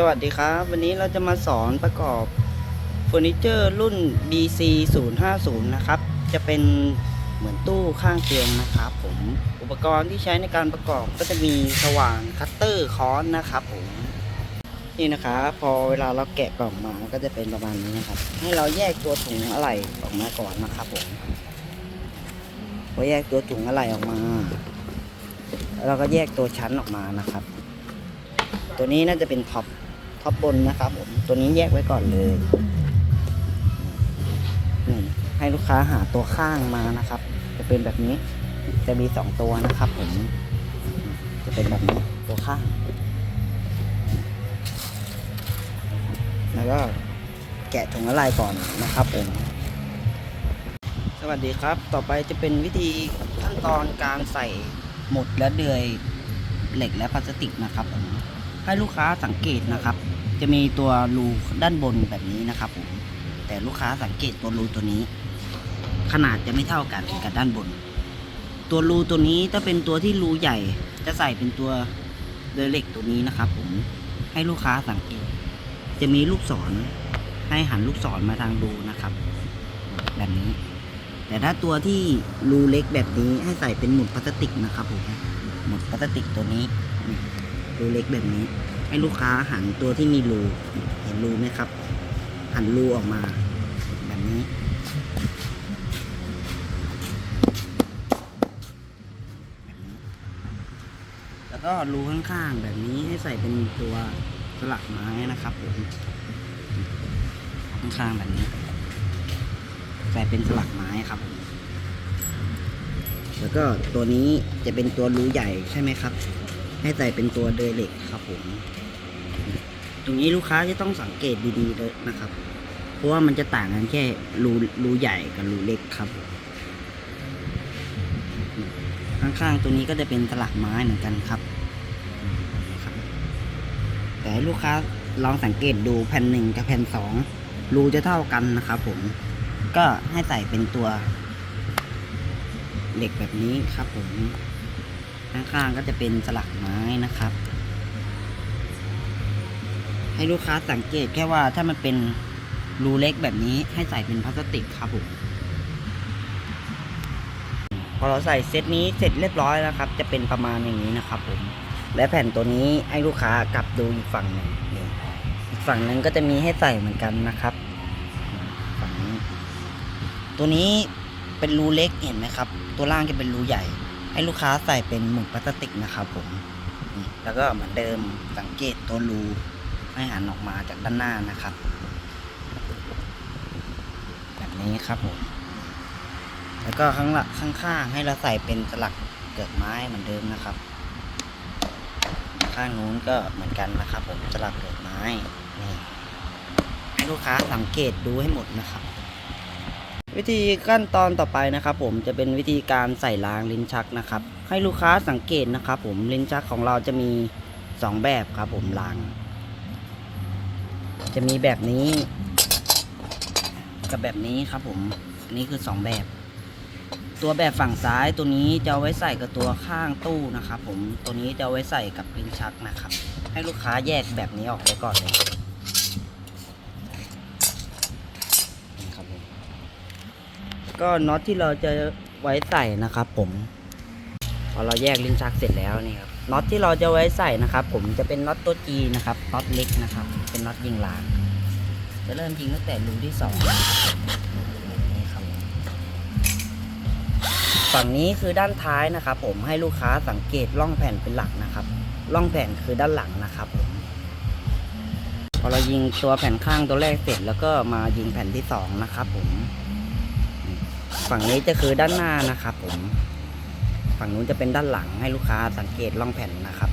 สวัสดีครับ วันนี้เราจะมาสอนประกอบเฟอร์นิเจอร์รุ่น BC 050นะครับ จะเป็นเหมือนตู้ข้างเตียงนะครับผมอุปกรณ์ที่ใช้ในการประกอบก็จะมีสว่านคัตเตอร์ค้อนนะครับผมนี่นะครับพอเวลาเราแกะกล่องมาก็จะเป็นประมาณนี้นะครับ ให้เราแยกตัวถุงอะไหล่ออกมาก่อนนะครับผมพอแยกตัวถุงอะไหล่ออกมาแล้วเราก็แยกตัวชั้นออกมานะครับตัวนี้น่าจะเป็นท็อป ท็อปบนนะครับผมตัวนี้แยกไว้ก่อนเลยนี่ให้ลูกค้าหาตัวข้างมานะครับ จะเป็นแบบนี้ จะมีสองตัวนะครับผม จะเป็นแบบนี้ตัวข้าง แล้วก็แกะถุงละลายก่อนนะครับผมสวัสดีครับ ต่อไปจะเป็นวิธีขั้นตอนการใส่หมดและเดือยเหล็กและพลาสติกนะครับผมให้ลูกค้าสังเกตนะครับ จะมีตัวรูด้านบนแบบนี้นะครับผมแต่ลูกค้าสังเกตตัวรูตัวนี้ ขนาดจะไม่เท่ากันกับด้านบน ตัวรูตัวนี้ถ้าเป็นตัวที่รูใหญ่ จะใส่เป็นตัวเรือเหล็กตัวนี้นะครับ ผมให้ลูกค้าสังเกต จะมีลูกศร ให้หันลูกศรมาทางรูนะครับ แบบนี้ แต่ถ้าตัวที่รูเล็กแบบนี้ให้ใส่เป็นหมุดพลาสติกนะครับผมหมุดพลาสติกตัวนี้รูเล็กแบบนี้ ให้ลูกค้าหันตัวที่มีรูเห็นรูไหมครับ หันรูออกมา แบบนี้ แล้วก็รูข้างๆแบบนี้ให้ใส่เป็นตัวสลักไม้นะครับผมข้างๆแบบนี้ ใส่เป็นสลักไม้ครับผมแล้วก็ตัวนี้จะเป็นตัวรูใหญ่ใช่ไหมครับ ให้ใส่เป็นตัวเดยเหล็กครับผม ตรงนี้ลูกค้าจะต้องสังเกตดีๆเลยนะครับ เพราะว่ามันจะต่างกันแค่รูรูใหญ่กับรูเล็กครับผมข้างๆ ตัวนี้ก็จะเป็นสลักไม้เหมือนกันครับครับแต่ให้ลูกค้าลองสังเกตดูแผ่นหนึ่งกับแผ่นสองรูจะเท่ากันนะครับผม ก็ให้ใส่เป็นตัวเหล็กแบบนี้ครับผม ข้างๆก็จะเป็นสลักไม้นะครับ ให้ลูกค้าสังเกตแค่ว่าถ้ามันเป็นรูเล็กแบบนี้ให้ใส่เป็นพลาสติกครับผมพอเราใส่เซตนี้เสร็จเรียบร้อยแล้วครับ จะเป็นประมาณอย่างนี้นะครับผม และแผ่นตัวนี้ให้ลูกค้ากลับดูอีกฝั่งหนึ่งอีกฝั่งนึ่งก็จะมีให้ใส่เหมือนกันนะครับฝั่งนี้ตัวนี้เป็นรูเล็กเห็นไหมครับ ตัวล่างจะเป็นรูใหญ่ ให้ลูกค้าใส่เป็นหมุดพลาสติกนะครับผมแล้วก็เหมือนเดิมสังเกตตัวรูให้หันออกมาจากด้านหน้านะครับ แบบนี้ครับผมแล้วก็ข้างหลังข้างๆให้เราใส่เป็นสลักเกือกไม้เหมือนเดิมนะครับ ข้างนู้นก็เหมือนกันนะครับ ผมสลักเกือกไม้นี่ให้ลูกค้าสังเกตดูให้หมดนะครับ วิธีขั้นตอนต่อไปนะครับ ผมจะเป็นวิธีการใส่รางลิ้นชักนะครับ ให้ลูกค้าสังเกตนะครับ ผมลิ้นชักของเราจะมีสองแบบครับ ผมราง จะมีแบบนี้ กับแบบนี้ครับ ผมนี่คือสองแบบ ตัวแบบฝั่งซ้ายตัวนี้จะเอาไว้ใส่กับตัวข้างตู้นะครับ ผมตัวนี้จะเอาไว้ใส่กับลิ้นชักนะครับ ให้ลูกค้าแยกแบบนี้ออกไว้ก่อนเลยนี่ครับผม ก็น็อตที่เราจะไว้ใส่นะครับผม พอเราแยกลิ้นชักเสร็จแล้วนี่ครับน็อตที่เราจะไว้ใส่นะครับ ผมจะเป็นน็อตตัวจีนะครับน็อตเล็กนะครับ เป็นน็อตยิงลางจะเริ่มยิงตั้งแต่รูที่สองฝั่งนี้คือด้านท้ายนะครับ ผมให้ลูกค้าสังเกตร่องแผ่นเป็นหลักนะครับร่องแผ่นคือด้านหลังนะครับผมพอเรายิงตัวแผ่นข้างตัวแรกเสร็จแล้วก็มายิงแผ่นที่สองนะครับผม ฝั่งนี้จะคือด้านหน้านะครับผม ฝั่งนู้นจะเป็นด้านหลังให้ลูกค้าสังเกตร่องแผ่นนะครับ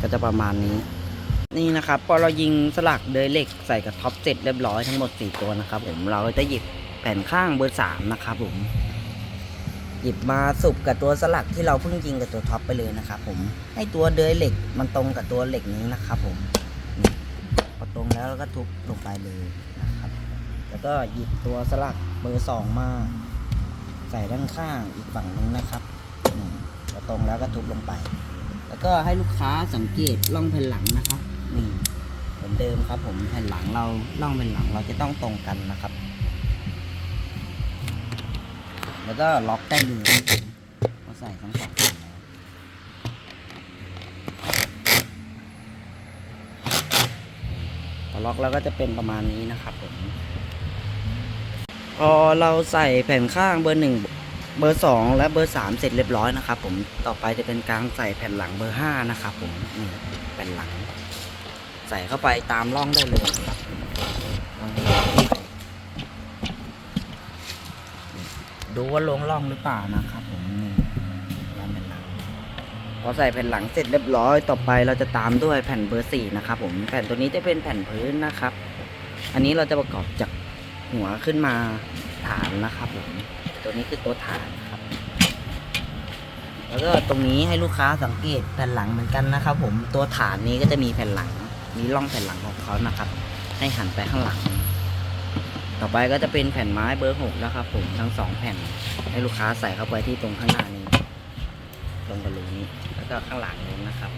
ก็จะประมาณนี้ นี่นะครับ พอเรายิงสลักเดยเหล็กใส่กับท็อปเสร็จเรียบร้อยทั้งหมด 4 ตัวนะครับ ผมเราจะหยิบแผ่นข้างเบอร์3นะครับผม หยิบมาสุบกับตัวสลักที่เราเพิ่งยิงกับตัวท็อปไปเลยนะครับผมให้ตัวเดยเหล็กมันตรงกับตัวเหล็กนี้นะครับผมพอตรงแล้วเราก็ทุบลงไปเลย แล้วก็หยิบตัวสลักเบอร์สองมา ใส่ด้านข้างอีกฝั่งนึงนะครับพอตรงแล้วก็ทุบลงไป แล้วก็ให้ลูกค้าสังเกตล่องแผ่นหลังนะครับนี่เหมือนเดิมครับ ผมแผ่นหลังเราล่องแผ่นหลังเราจะต้องตรงกันนะครับ แล้วก็ล็อกได้เลยก็ใส่ทั้งสองฝั่งเลยพอล็อกแล้วก็จะเป็นประมาณนี้นะครับผม พอเราใส่แผ่นข้างเบอร์หนึ่งเบอร์สองและเบอร์สามเสร็จเรียบร้อยนะครับผมต่อไปจะเป็นการใส่แผ่นหลังเบอร์ห้านะครับผมนี่แผ่นหลัง ใส่เข้าไปตามร่องได้เลยดูว่าลงร่องหรือเปล่านะครับผมนี่แล้วแผ่นหลังพอใส่แผ่นหลังเสร็จเรียบร้อย ต่อไปเราจะตามด้วยแผ่นเบอร์สี่นะครับผมแผ่นตัวนี้จะเป็นแผ่นพื้นนะครับ อันนี้เราจะประกอบจาก หัวขึ้นมาฐานนะครับผมตัวนี้คือตัวฐานครับ แล้วก็ตรงนี้ให้ลูกค้าสังเกตแผ่นหลังเหมือนกันนะครับ ผมตัวฐานนี้ก็จะมีแผ่นหลัง มีร่องแผ่นหลังของเขานะครับ ให้หันไปข้างหลัง ต่อไปก็จะเป็นแผ่นไม้เบอร์หกนะครับ ผมทั้งสองแผ่นให้ลูกค้าใส่เข้าไปที่ตรงข้างหน้านี้ตรงกระโหลกนี้แล้วก็ข้างหลังนี้นะครับ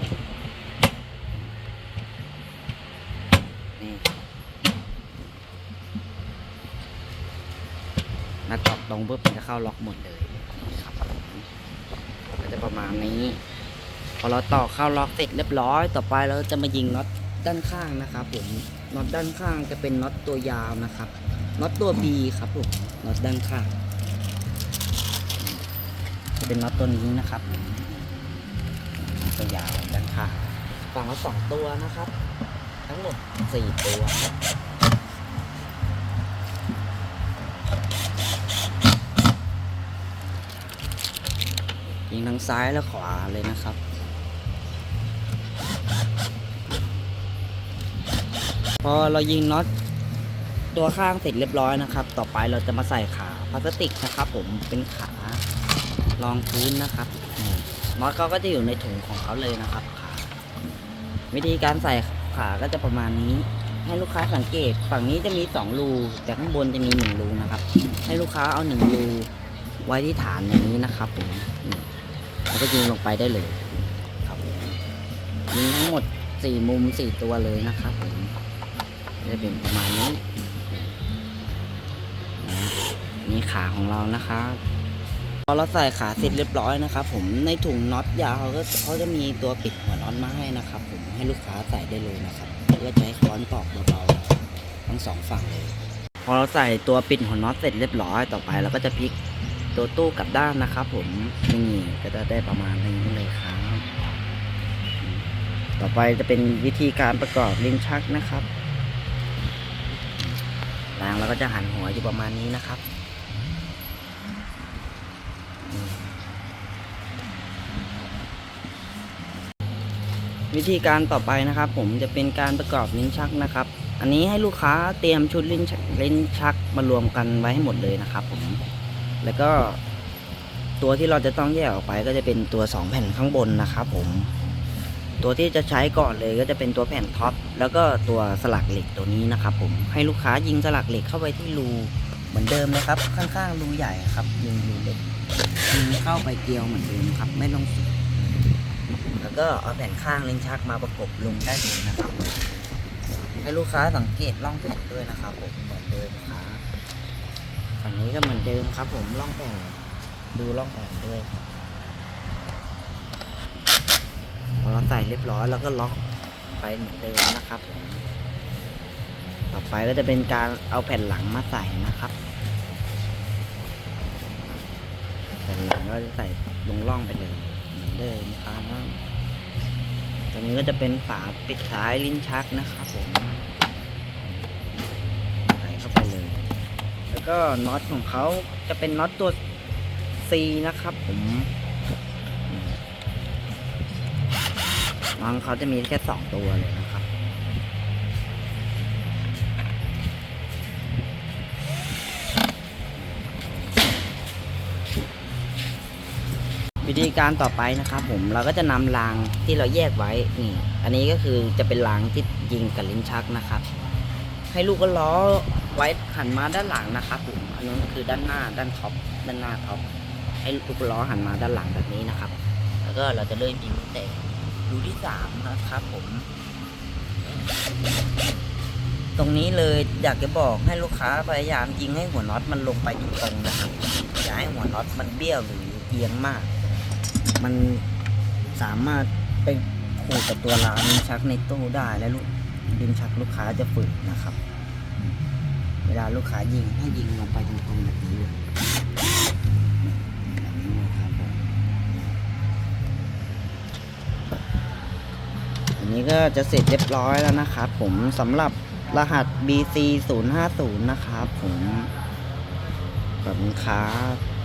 นี่ นัดตอกตรงปุ๊บมันจะเข้าล็อกหมดเลยครับก็จะประมาณนี้ พอเราตอกเข้าล็อกเสร็จเรียบร้อย ต่อไปเราจะมายิงน็อตด้านข้างนะครับผมน็อตด้านข้างจะเป็นน็อตตัวยาวนะครับน็อตตัว B ครับผมน็อตด้านข้างจะเป็นน็อตตัวนี้นะครับตตัวยาวด้านข้างฝั่งละสองตัวนะครับ ทั้งหมดสี่ตัว ยิงทางซ้ายและขวาเลยนะครับ พอเรายิงน็อตตัวข้างเสร็จเรียบร้อยนะครับ ต่อไปเราจะมาใส่ขาพลาสติกนะครับผมเป็นขารองพื้นนะครับน็อตเขาก็จะอยู่ในถุงของเขาเลยนะครับขาวิธีการใส่ขาก็จะประมาณนี้ ให้ลูกค้าสังเกต ฝั่งนี้จะมีสองรูแต่ข้างบนจะมีหนึ่งรูนะครับ ให้ลูกค้าเอาหนึ่งรูไว้ที่ฐานอย่างนี้นะครับผมนี่ แล้วก็ยิงลงไปได้เลยครับผมยิงทั้งหมดสี่มุมสี่ตัวเลยนะครับผมจะเป็นประมาณนี้นะนี่ขาของเรานะครับพอเราใส่ขาเสร็จเรียบร้อยนะครับ ผมในถุงน็อตยาวเขาก็เขาจะมีตัวปิดหัวน็อตมาให้นะครับ ผมให้ลูกค้าใส่ได้เลยนะครับเพื่อใช้ค้อนตอกเบาๆทั้งสองฝั่งเลยพอเราใส่ตัวปิดหัวน็อตเสร็จเรียบร้อยต่อไปเราก็จะพลิก ตัวตู้กลับด้านนะครับผมนี่ก็จะได้ประมาณนี้เลยครับ ต่อไปจะเป็นวิธีการประกอบลิ้นชักนะครับรางเราก็จะหันหัวอยู่ประมาณนี้นะครับวิธีการต่อไปนะครับ ผมจะเป็นการประกอบลิ้นชักนะครับ อันนี้ให้ลูกค้าเตรียมชุดลิ้นชักลิ้นชักมารวมกันไว้ให้หมดเลยนะครับผม แล้วก็ตัวที่เราจะต้องแยกออกไปก็จะเป็นตัว 2 แผ่นข้างบนนะครับผม ตัวที่จะใช้ก่อนเลยก็จะเป็นตัวแผ่นท็อปแล้วก็ตัวสลักเหล็กตัวนี้นะครับผมให้ลูกค้ายิงสลักเหล็กเข้าไปที่รูเหมือนเดิมเลยครับ ข้างๆรูใหญ่ครับยิงรูเล็กยิงเข้าไปเกลียวเหมือนเดิมครับ ไม่ต้องสุดแล้วก็เอาแผ่นข้างเล็งชักมาประกบลงได้เลยนะครับ ให้ลูกค้าสังเกตร่องแผ่นด้วยนะครับผมเหมือนเดิมครับ ฝั่งนี้ก็เหมือนเดิมครับ ผมล่องแผ่นดูล่องแผ่นด้วยครับพอเราใส่เรียบร้อยแล้วก็ล็อกไปเหมือนเดิมนะครับ ต่อไปก็จะเป็นการเอาแผ่นหลังมาใส่นะครับแผ่นหลังก็จะใส่ลงร่องไปเลยเหมือนเดิมครับตัวนี้ก็จะเป็นฝาปิดท้ายลิ้นชักนะครับผม ก็น็อตของเขาจะเป็นน็อตตัว C นะครับผมน้องเขาจะมีแค่สองตัวเลยนะครับ วิธีการต่อไปนะครับผมเราก็จะนำรางที่เราแยกไว้นี่อันนี้ก็คือจะเป็นรางที่ยิงกับลิ้นชักนะครับ ให้ลูกก็ล้อ ไว้หันมาด้านหลังนะครับผมอันนั้นคือด้านหน้าด้านท็อปด้านหน้าท็อปให้ลูกล้อหันมาด้านหลังแบบนี้นะครับ แล้วก็เราจะเริ่มยิงลูกเตะรูที่สามนะครับผม ตรงนี้เลยอยากจะบอกให้ลูกค้าพยายามยิงให้หัวน็อตมันลงไปตรงๆนะครับอย่าให้หัวน็อตมันเบี้ยวหรือเอียงมาก มันสามารถไปขูดกับตัวรางลิ้นชักในตู้ได้และลูกลิ้นชักลูกค้าจะฝืดนะครับ ลาลูกค้ายิงให้ยิงลงไปตรงๆแบบนี้เลยแบบนี้เลยครับผมอันนี้ก็จะเสร็จเรียบร้อยแล้วนะครับผมสำหรับรหัส BC 050นะครับผมขอบคุณครับ